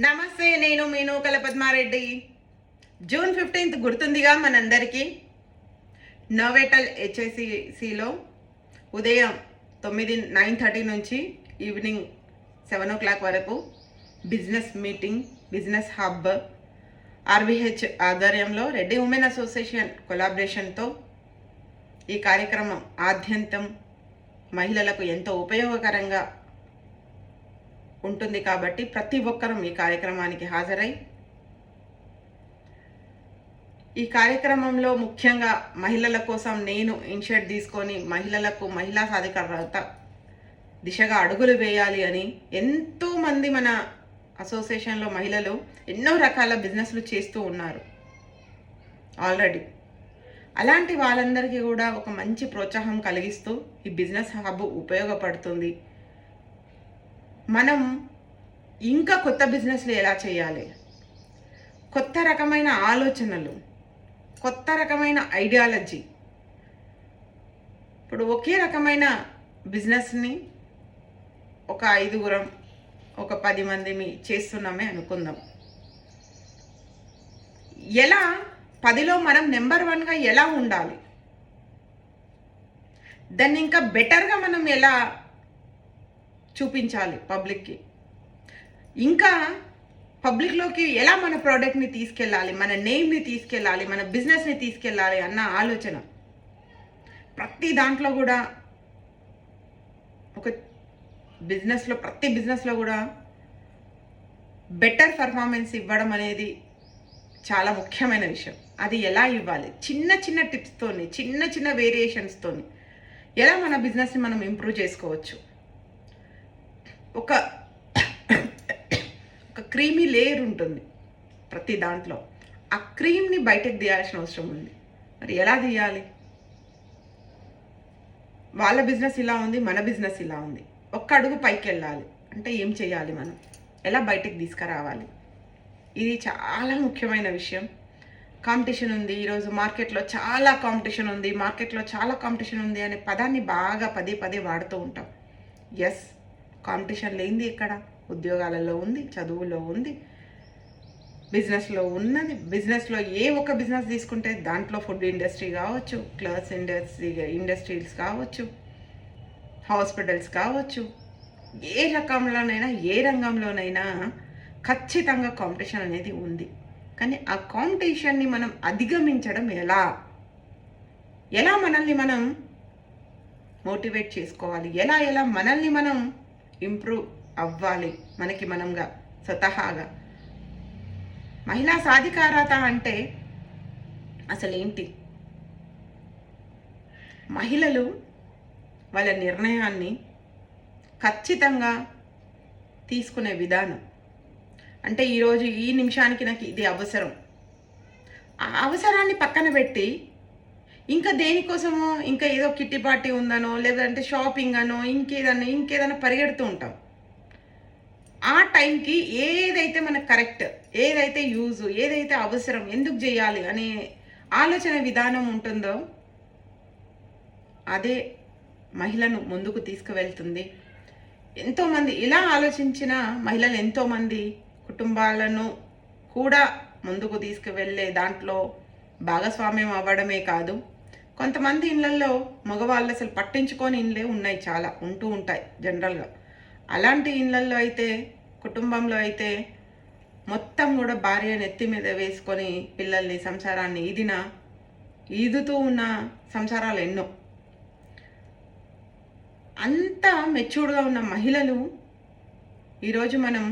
నమస్తే నేను మీ నూకల పద్మారెడ్డి. జూన్ ఫిఫ్టీన్త్ గుర్తుందిగా మనందరికీ? నోవేటల్ హెచ్ఐసిసిలో ఉదయం తొమ్మిది నైన్ థర్టీ నుంచి ఈవినింగ్ సెవెన్ ఓ క్లాక్ వరకు business meeting business hub RBH ఆధ్వర్యంలో రెడ్డి ఉమెన్ అసోసియేషన్ కొలాబరేషన్తో ఈ కార్యక్రమం ఆద్యంతం మహిళలకు ఎంతో ఉపయోగకరంగా ఉంటుంది కాబట్టి ప్రతి ఒక్కరూ ఈ కార్యక్రమానికి హాజరై ఈ కార్యక్రమంలో ముఖ్యంగా మహిళల కోసం నేను ఇన్షర్ట్ తీసుకొని మహిళలకు మహిళా సాధికారత దిశగా అడుగులు వేయాలి అని ఎంతోమంది మన అసోసియేషన్లో మహిళలు ఎన్నో రకాల బిజినెస్లు చేస్తూ ఉన్నారు. ఆల్రెడీ అలాంటి వాళ్ళందరికీ కూడా ఒక మంచి ప్రోత్సాహం కలిగిస్తూ ఈ బిజినెస్ హబ్ ఉపయోగపడుతుంది. మనం ఇంకా కొత్త బిజినెస్లు ఎలా చేయాలి? కొత్త రకమైన ఆలోచనలు కొత్త రకమైన ఐడియాలజీ. ఇప్పుడు ఒకే రకమైన బిజినెస్ని ఒక ఐదుగురం ఒక పది మంది చేస్తున్నామే అనుకుందాం. ఎలా పదిలో మనం నెంబర్ వన్గా ఎలా ఉండాలి? దాన్ని ఇంకా బెటర్గా మనం ఎలా చూపించాలి పబ్లిక్కి. ఇంకా పబ్లిక్లోకి ఎలా మన ప్రోడక్ట్ని తీసుకెళ్ళాలి మన నేమ్ని తీసుకెళ్ళాలి మన బిజినెస్ని తీసుకెళ్ళాలి అన్న ఆలోచన. ప్రతి దాంట్లో కూడా ఒక బిజినెస్లో ప్రతి బిజినెస్లో కూడా బెటర్ పర్ఫార్మెన్స్ ఇవ్వడం అనేది చాలా ముఖ్యమైన విషయం. అది ఎలా ఇవ్వాలి? చిన్న చిన్న టిప్స్తోని చిన్న చిన్న వేరియేషన్స్తోని ఎలా మన బిజినెస్ని మనం ఇంప్రూవ్ చేసుకోవచ్చు? ఒక ఒక క్రీమీ లేయర్ ఉంటుంది ప్రతి దాంట్లో. ఆ క్రీమ్ని బయటకు తీయాల్సిన అవసరం ఉంది. మరి ఎలా తీయాలి? వాళ్ళ బిజినెస్ ఇలా ఉంది మన బిజినెస్ ఇలా ఉంది. ఒక్క అడుగు పైకి వెళ్ళాలి. అంటే ఏం చేయాలి మనం? ఎలా బయటకు తీసుకురావాలి? ఇది చాలా ముఖ్యమైన విషయం. కాంపిటీషన్ ఉంది ఈరోజు మార్కెట్లో చాలా కాంపిటీషన్ ఉంది మార్కెట్లో చాలా కాంపిటీషన్ ఉంది అనే పదాన్ని బాగా పదే పదే వాడుతూ ఉంటాం. ఎస్ కాంపిటీషన్ లేనిది ఎక్కడ ఉద్యోగాలలో ఉంది చదువులో ఉంది బిజినెస్లో ఉన్నది. బిజినెస్లో ఏ ఒక్క బిజినెస్ తీసుకుంటే దాంట్లో ఫుడ్ ఇండస్ట్రీ కావచ్చు క్లాత్ ఇండస్ట్రీ ఇండస్ట్రీస్ కావచ్చు హాస్పిటల్స్ కావచ్చు ఏ రకంలోనైనా ఏ రంగంలోనైనా ఖచ్చితంగా కాంపిటీషన్ అనేది ఉంది. కానీ ఆ కాంపిటీషన్ని మనం అధిగమించడం ఎలా? ఎలా మనల్ని మనం మోటివేట్ చేసుకోవాలి? ఎలా ఎలా మనల్ని మనం ఇంప్రూవ్ అవ్వాలి మనకి మనంగా స్వతహాగా. మహిళా సాధికారత అంటే అసలు ఏంటి మహిళలు వాళ్ళ నిర్ణయాన్ని ఖచ్చితంగా తీసుకునే విధానం. అంటే ఈరోజు ఈ నిమిషానికి నాకు ఇది అవసరం. ఆ అవసరాన్ని పక్కన పెట్టి ఇంకా దేనికోసమో ఇంకా ఏదో కిట్టి పార్టీ ఉందనో లేదంటే షాపింగ్ అనో ఇంకేదన్నా ఇంకేదైనా పరిగెడుతూ ఉంటాం. ఆ టైంకి ఏదైతే మనకు కరెక్ట్ ఏదైతే యూజ్ ఏదైతే అవసరం ఎందుకు చేయాలి అనే ఆలోచన విధానం ఉంటుందో అదే మహిళను ముందుకు తీసుకువెళ్తుంది. ఎంతోమంది ఇలా ఆలోచించిన మహిళలు ఎంతోమంది కుటుంబాలను కూడా ముందుకు తీసుకువెళ్ళే దాంట్లో భాగస్వామ్యం అవ్వడమే కాదు. కొంతమంది ఇళ్ళల్లో మగవాళ్ళు అసలు పట్టించుకొని ఇండ్లే ఉన్నాయి చాలా ఉంటూ ఉంటాయి జనరల్గా. అలాంటి ఇళ్ళల్లో అయితే కుటుంబంలో అయితే మొత్తం కూడా భార్య నెత్తి మీద వేసుకొని పిల్లల్ని సంసారాన్ని ఈదిన ఈదుతూ ఉన్న సంసారాలు ఎన్నో. అంత మెచ్యూర్డ్గా ఉన్న మహిళలు ఈరోజు మనం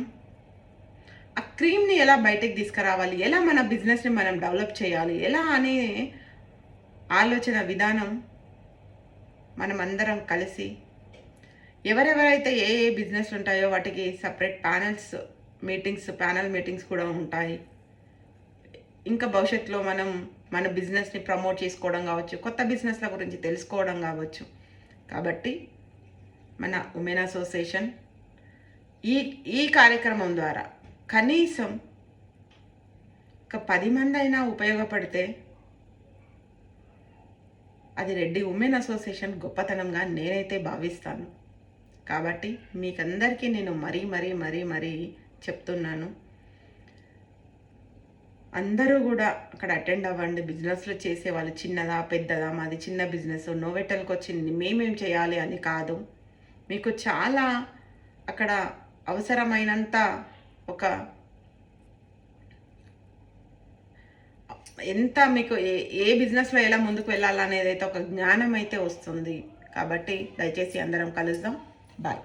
ఆ క్రీమ్ని ఎలా బయటకు తీసుకురావాలి? ఎలా మన బిజినెస్ని మనం డెవలప్ చేయాలి? ఎలా అనే ఆలోచన విధానం మనం అందరం కలిసి ఎవరెవరైతే ఏ ఏ బిజినెస్లు ఉంటాయో వాటికి separate panels meetings panel meetings కూడా ఉంటాయి. ఇంకా భవిష్యత్తులో మనం మన బిజినెస్ని ప్రమోట్ చేసుకోవడం కావచ్చు కొత్త బిజినెస్ల గురించి తెలుసుకోవడం కావచ్చు. కాబట్టి మన ఉమెన్ అసోసియేషన్ ఈ ఈ కార్యక్రమం ద్వారా కనీసం ఒక పది మంది అయినా ఉపయోగపడితే అది రెడ్డి ఉమెన్ అసోసియేషన్ గొప్పతనంగా నేనైతే భావిస్తాను. కాబట్టి మీకందరికీ నేను మరీ మరీ మరీ మరీ చెప్తున్నాను. అందరూ కూడా అక్కడ అటెండ్ అవ్వండి. బిజినెస్లో చేసే వాళ్ళు చిన్నదా పెద్దదా మాది చిన్న బిజినెస్. నోవెటల్కి వచ్చింది మేమేం చేయాలి అని కాదు. మీకు చాలా అక్కడ అవసరమైనంత ఒక ఎంత మీకు ఏ ఏ బిజినెస్లో ఎలా ముందుకు వెళ్ళాలనేది అయితే ఒక జ్ఞానం అయితే వస్తుంది. కాబట్టి దయచేసి అందరం కలుద్దాం. బాయ్